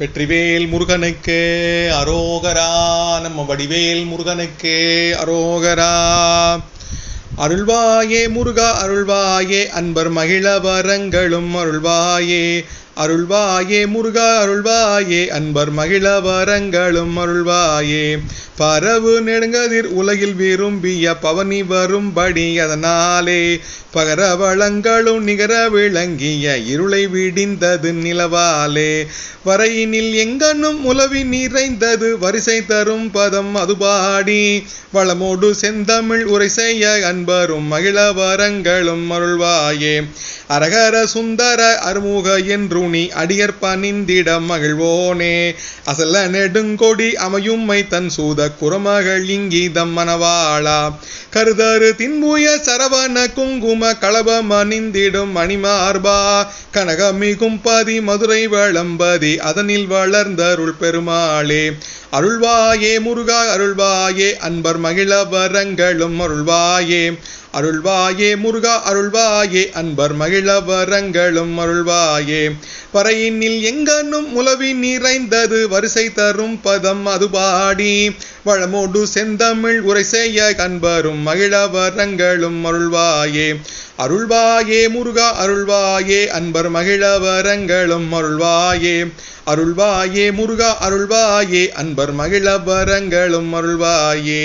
வெற்றிவேல் முருகனுக்கு அரோகரா நம்ம வடிவேல் முருகனுக்கு அரோகரா. அருள்வாயே முருகா அருள்வாயே அன்பர் மகிழ வரங்களும் அருள்வாயே அருள்வாயே முருகா அருள்வாயே. அன்பர் மகிழ வரங்களும் அருள்வாயே. பரவு நெடுங்கதிர் உலகில் விரும்பிய பவனி வரும்படி அதனாலே பகர வளங்களும் நிகர விளங்கிய இருளை விடிந்தது நிலவாலே. வரையினில் எங்கனும் உலவி நிறைந்தது வரிசை தரும் பதம் அது பாடி வளமோடு செந்தமிழ் உரை செய்ய அன்பரும் மகிழ வரங்களும் அருள்வாயே. அரகர சுந்தர அருமுக ஊனி அடியர் மகிழ்வோனே. அசல நெடுங்கொடி அமையும்மை தன் சூத குரமகள் இங்கீதம் மணவாளா. கருதரு தின்புய சரவண குங்கும களபம் அணிந்திடும் மணிமார்பா. கனகமிகும் பதி மதுரை வளம்பதி அதனில் வளர்ந்தருள் பெருமாளே. அருள்வாயே முருகா அருள்வாயே அன்பர் மகிழ வரங்களும் அருள்வாயே. அருள்வாயே முருகா அருள்வாயே அன்பர் மகிழ வரங்களும் அருள்வாயே. பறையினில் எங்கனும் முலவி நிறைந்தது வரிசை தரும் பதம் அது பாடி வளமோடு செந்தமிழ் உரை செய்ய கண்பரும் மகிழ வரங்களும் அருள்வாயே. அருள்வாயே முருகா அருள்வாயே அன்பர் மகிழ வரங்களும் அருள்வாயே. அருள்வாயே முருகா அருள்வாயே அன்பர் மகிழ வரங்களும் அருள்வாயே.